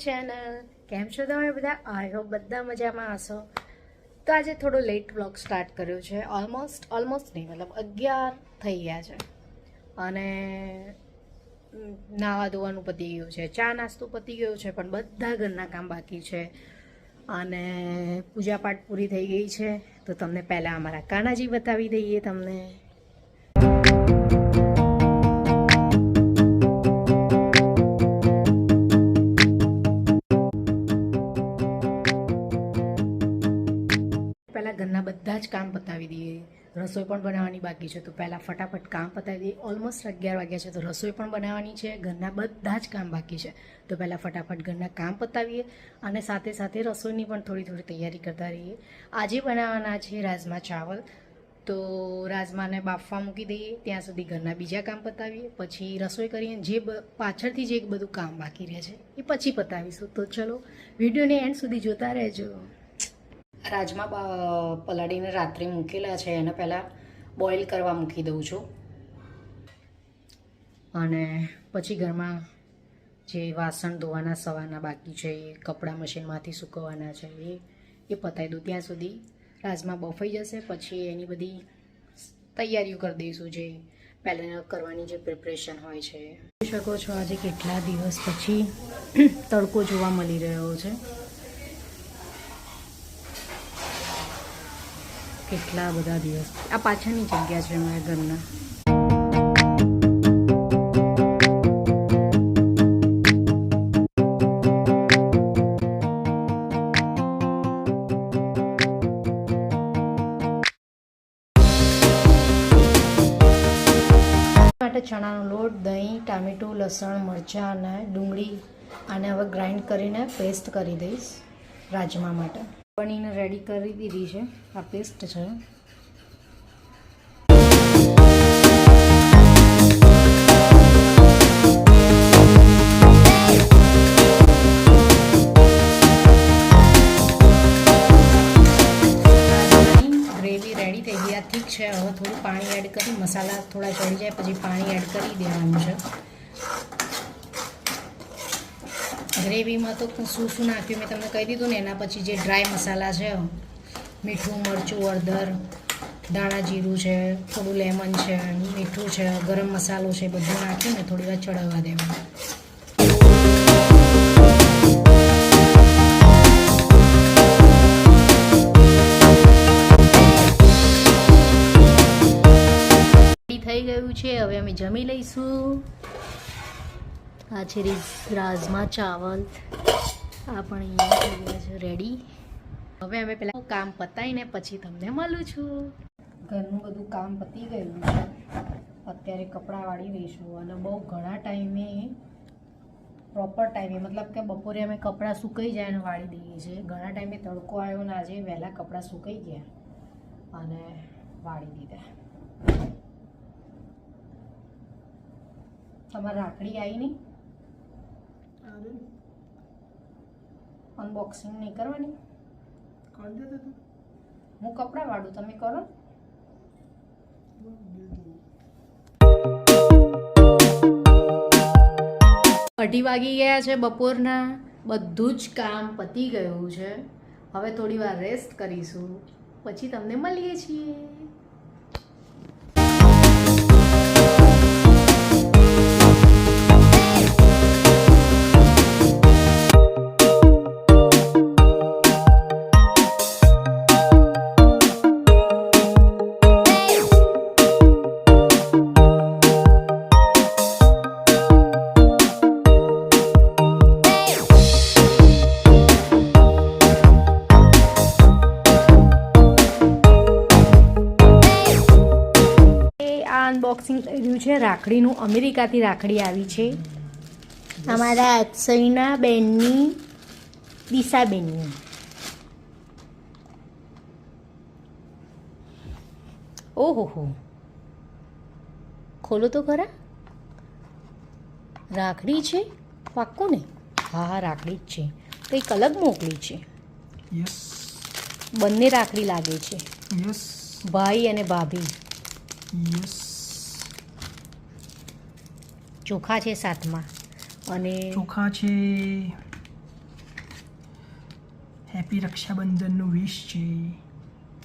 Channel કેમ છો તમે બધા? આઈ હોપ બધા મજામાં હશો. તો આજે થોડો લેટ વ્લોગ સ્ટાર્ટ કર્યો છે. ઓલમોસ્ટ ઓલમોસ્ટ નહીં, મતલબ અગિયાર થઈ ગયા છે. અને નાવા ધોવાનું પતી ગયું છે. ચા નાસ્તો પતી ગયો છે, પણ બધા ઘરના કામ બાકી છે. અને પૂજાપાઠ પૂરી થઈ ગઈ છે. તો તમને પહેલાં અમારા કાનાજી બતાવી દઈએ તમને. પહેલાં ઘરના બધા જ કામ પતાવી દઈએ. રસોઈ પણ બનાવવાની બાકી છે. તો પહેલાં ફટાફટ કામ પતાવી દઈએ. ઓલમોસ્ટ અગિયાર વાગ્યા છે. તો રસોઈ પણ બનાવવાની છે. ઘરના બધા જ કામ બાકી છે. તો પહેલાં ફટાફટ ઘરના કામ પતાવીએ અને સાથે સાથે રસોઈની પણ થોડી થોડી તૈયારી કરતા રહીએ. આજે બનાવવાના છે રાજમા ચાવલ. તો રાજમાને બાફવા મૂકી દઈએ. ત્યાં સુધી ઘરના બીજા કામ પતાવીએ. પછી રસોઈ કરીએ. જે પાછળથી જે બધું કામ બાકી રહે છે, એ પછી પતાવીશું. તો ચલો, વિડીયોને એન્ડ સુધી જોતા રહેજો. રાજમા પલાળીને રાત્રે મૂકેલા છે. એને પહેલાં બોઇલ કરવા મૂકી દઉં છું. અને પછી ઘરમાં જે વાસણ ધોવાના સવારના બાકી છે, એ કપડાં મશીનમાંથી સૂકવવાના છે, એ એ પતાવી દઉં. ત્યાં સુધી રાજમા બફાઈ જશે. પછી એની બધી તૈયારીઓ કરી દઈશું જે પહેલાં કરવાની જે પ્રિપરેશન હોય છે. જોઈ શકો છો, આજે કેટલા દિવસ પછી તડકો જોવા મળી રહ્યો છે. કેટલા બધા દિવસ. આ પાછળની જગ્યા છે અમારા ઘરના. માટે ચણાનો લોટ, દહીં, ટામેટું, લસણ, મરચાં અને ડુંગળી, આને હવે ગ્રાઇન્ડ કરીને પેસ્ટ કરી દઈશ રાજમા માટે. બનીને રેડી કરી દીધી છે. આ પેસ્ટ છે. ઠીક છે. હવે થોડું પાણી એડ કરી, મસાલા થોડા ચડી જાય, પછી પાણી એડ કરી દેવાનું છે. ગ્રેવીમાં તો શું શું નાખ્યું મેં તમને કહી દીધું ને, એના પછી જે ડ્રાય મસાલા છે, મીઠું, મરચું, હળદર, દાણા જીરું છે, થોડું લેમન છે, મીઠું છે, ગરમ મસાલો છે બધું નાખીને થોડી વાર ચડાવવા દેવાનું. થઈ ગયું છે, હવે અમે જમી લઈશું. આ છે રાજમા ચાવલ આ પણ અહીંયા રેડી હવે અમે પેલા કામ પતાવીને પછી તમને મળું છું. ઘરનું બધું કામ પતી ગયું છે. અત્યારે કપડાં વાળી રહીશું અને બહુ ઘણા ટાઈમે પ્રોપર ટાઈમે, મતલબ કે બપોરે અમે કપડાં સુકાઈ જાય અને વાળી દઈએ છીએ. ઘણા ટાઈમે તડકો આવ્યો ને આજે વહેલા કપડાં સુકાઈ ગયા અને વાળી દીધા. તમારે રાખડી આવી નહીં અનબોક્સિંગ નહીં કરવાની. હું કપડાં વાળું તમે કરો. અઢી વાગી ગયા છે બપોરના. બધું જ કામ પતી ગયું છે. હવે થોડી વાર રેસ્ટ કરીશું. પછી તમને મળીએ છીએ. થઈ રહ્યું છે? રાખડીનું અમેરિકાથી રાખડી આવી છે. અમારા અક્ષયના બેનની દિશાબેનની. ઓહો ખોલો તો ખરા. રાખડી છે? પાક્કું ને? હા હા રાખડી જ છે. કંઈક અલગ મોકલી છે. યસ. બંને રાખડી લાગે છે. યસ. ભાઈ અને ભાભી. યસ. ચોખા છે સાતમાં. અને ચોખા છે. હેપી રક્ષાબંધનનું વિશ છે.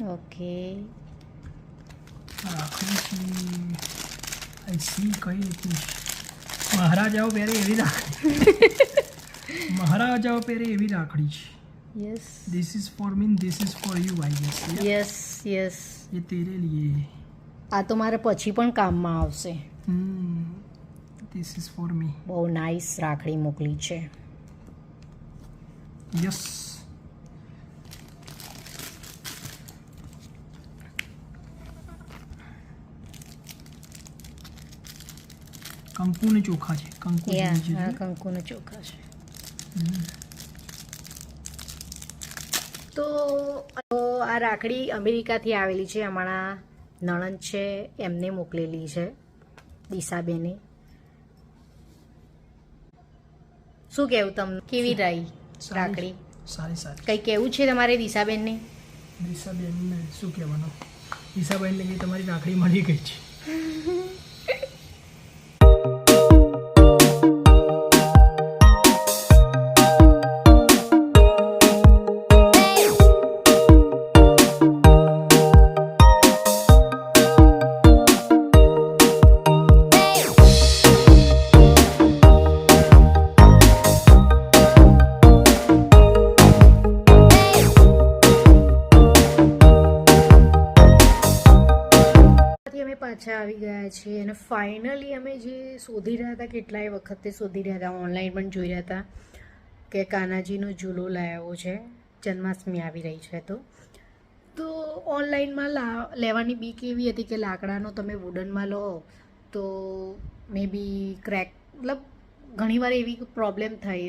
ઓકે. રાખડી છે. આઈસી કઈ રીતની મહારાજાઓ પહેરે એવી રાખડી. મહારાજાઓ પહેરે એવી રાખડી છે. Yes this is for mean this is for you I guess yes yes એ તેરે લીએ. આ તો મારે પછી પણ કામમાં આવશે. હમ. ધીસ ઇઝ ફોર મી બહુ નાઇસ રાખડી મોકલી છે યસ કંકુને ચોખા છે કંકુ હા કંકુને ચોખા છે તો આ રાખડી અમેરિકાથી આવેલી છે અમારા નણંદ છે એમને મોકલેલી છે દિશાબેને શું કેવું તમને? કેવી રહી રાખડી? સારી સારી. કંઈ કેવું છે તમારે દિશાબેનને? દિશાબેનને શું કહેવાનું? દિશાબેનને કે તમારી રાખડી મળી ગઈ છે? પાછા આવી ગયા છીએ અને ફાઇનલી અમે જે શોધી રહ્યા હતા, કેટલાય વખતે શોધી રહ્યા હતા ઓનલાઈન પણ જોઈ રહ્યા હતા કે કાનાજીનો ઝૂલો લાવ્યો છે, જન્માષ્ટમી આવી રહી છે તો. તો ઓનલાઈનમાં લા, લેવાની બીક એવી હતી કે લાકડાનો તમે વુડનમાં લો તો મે બી ક્રેક મતલબ ઘણીવાર એવી પ્રોબ્લેમ થઈ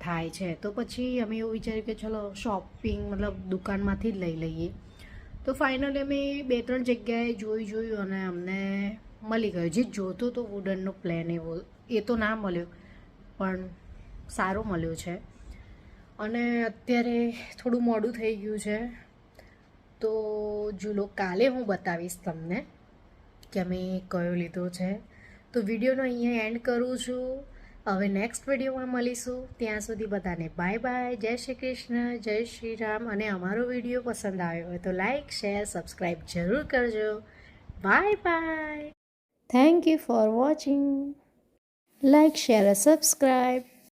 થાય છે. તો પછી અમે એવું વિચાર્યું કે ચલો શોપિંગ મતલબ દુકાનમાંથી જ લઈ લઈએ. તો ફાઇનલી અમે બે ત્રણ જગ્યાએ જોઈ જોયું અને અમને મળી ગયો. જે જોતો તો વુડનનો પ્લેન એવો એ તો ના મળ્યો, પણ સારો મળ્યો છે. અને અત્યારે થોડું મોડું થઈ ગયું છે. તો જુલો, કાલે હું બતાવીશ તમને કે અમે કયો લીધો છે. તો વિડીયોનો અહીંયા એન્ડ કરું છું. હવે નેક્સ્ટ વિડીયોમાં મળીશું. ત્યાં સુધી બધાને બાય બાય જય શ્રી કૃષ્ણ, જય શ્રી રામ. અને અમારો વીડિયો પસંદ આવ્યો હોય તો લાઈક શેર સબસ્ક્રાઈબ જરૂર કરજો. Bye bye thank you for watching like share subscribe